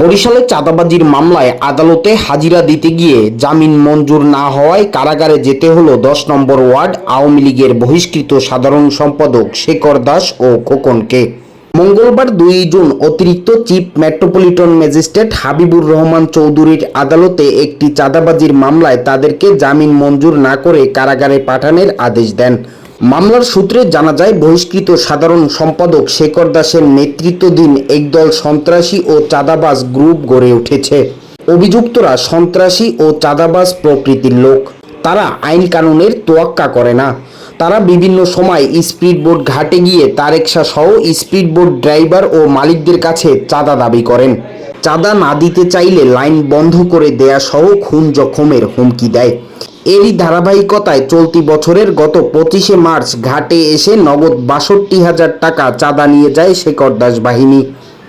বরিশালে চাঁদাবাজির মামলায় আদালতে হাজিরা দিতে গিয়ে জামিন মঞ্জুর না হওয়ায় কারাগারে যেতে হলো দশ নম্বর ওয়ার্ড, আওয়ামী লীগের বহিষ্কৃত সাধারণ সম্পাদক শেখর দাস ও খোকনকে। মঙ্গলবার দুই জুন অতিরিক্ত chief metropolitan magistrate Habibur Rahman চৌধুরীর আদালতে একটি চাঁদাবাজির মামলায় তাদেরকে জামিন মঞ্জুর না করে কারাগারে পাঠানোর আদেশ দেন। মামলার সূত্রে জানা যায়, বহিষ্কৃত সাধারণ সম্পাদক শেখর দাসের নেতৃত্বাধীন একদল সন্ত্রাসী ও চাঁদাবাজ গ্রুপ গড়ে উঠেছে। অভিযুক্তরা সন্ত্রাসী ও চাঁদাবাজ প্রকৃতির লোক। তারা আইন কানুনের তোয়াক্কা করে না। তারা বিভিন্ন সময় স্পিডবোট ঘাটে গিয়ে তারেকশা সহ স্পিডবোট ড্রাইভার ও মালিকদের কাছে চাঁদা দাবি করেন। চাঁদা না দিতে চাইলে লাইন বন্ধ করে দেয়া সহ খুন জখমের হুমকি দেয়। এরই ধারাবাহিকতায় চলতি বছরের গত পঁচিশে মার্চ ঘাটে এসে নগদ বাষট্টি হাজার টাকা চাঁদা নিয়ে যায় শেখর দাস বাহিনী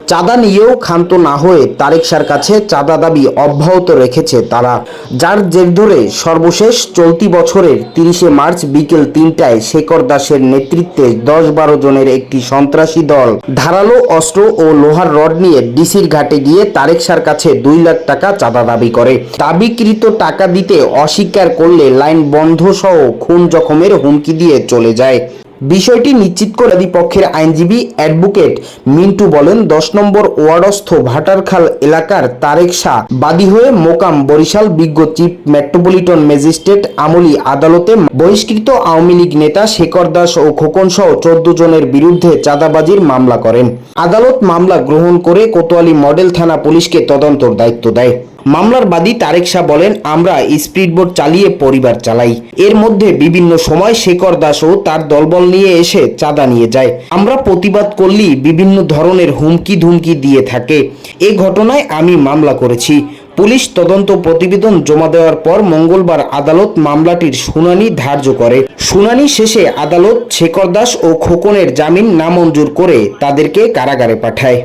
চাঁদা নিয়েও ক্ষান্ত না হয়ে তারেক শাহর কাছে চাঁদা দাবি অব্যাহত রেখেছে তারা। যার জের ধরে সর্বশেষ চলতি বছরের তিরিশে মার্চ বিকেল তিনটায় শেখর দাসের নেতৃত্বে দশ বারো জনের একটি সন্ত্রাসী দল ধারালো অস্ত্র ও লোহার রড নিয়ে ডিসির ঘাটে গিয়ে তারেক শাহর কাছে দুই লাখ টাকা চাঁদা দাবি করে। দাবিকৃত টাকা দিতে অস্বীকার করলে লাইন বন্ধ সহ খুন জখমের হুমকি দিয়ে চলে যায়। বিষয়টি নিশ্চিত করে পক্ষের আইনজীবী অ্যাডভোকেট মিন্টু বলেন, দশ নম্বর ওয়ার্ডস্থ ভাটারখাল এলাকার তারেক শাহ বাদী হয়ে মোকাম বরিশাল বিজ্ঞ চিফ মেট্রোপলিটন ম্যাজিস্ট্রেট আমলি আদালতে বহিষ্কৃত আওয়ামী লীগ নেতা শেখর দাস ও খোকন সহ চোদ্দ জনের বিরুদ্ধে চাঁদাবাজির মামলা করেন। আদালত মামলা গ্রহণ করে কোতোয়ালি মডেল থানা পুলিশকে তদন্তর দায়িত্ব দেয়। মামলার বাদী তারেক শাহ বলেন, আমরা স্পিডবোট চালিয়ে পরিবার চালাই। এর মধ্যে বিভিন্ন সময় শেখর দাসও তার দলবল নিয়ে এসে চাঁদা নিয়ে যায়। আমরা প্রতিবাদ করলেই বিভিন্ন ধরনের হুমকি ধুমকি দিয়ে থাকে। এ ঘটনায় আমি মামলা করেছি। পুলিশ তদন্ত প্রতিবেদন জমা দেওয়ার পর মঙ্গলবার আদালত মামলাটির শুনানি ধার্য করে। শুনানি শেষে আদালত শেখর দাস ও খোকনের জামিন নামঞ্জুর করে তাদেরকে কারাগারে পাঠায়।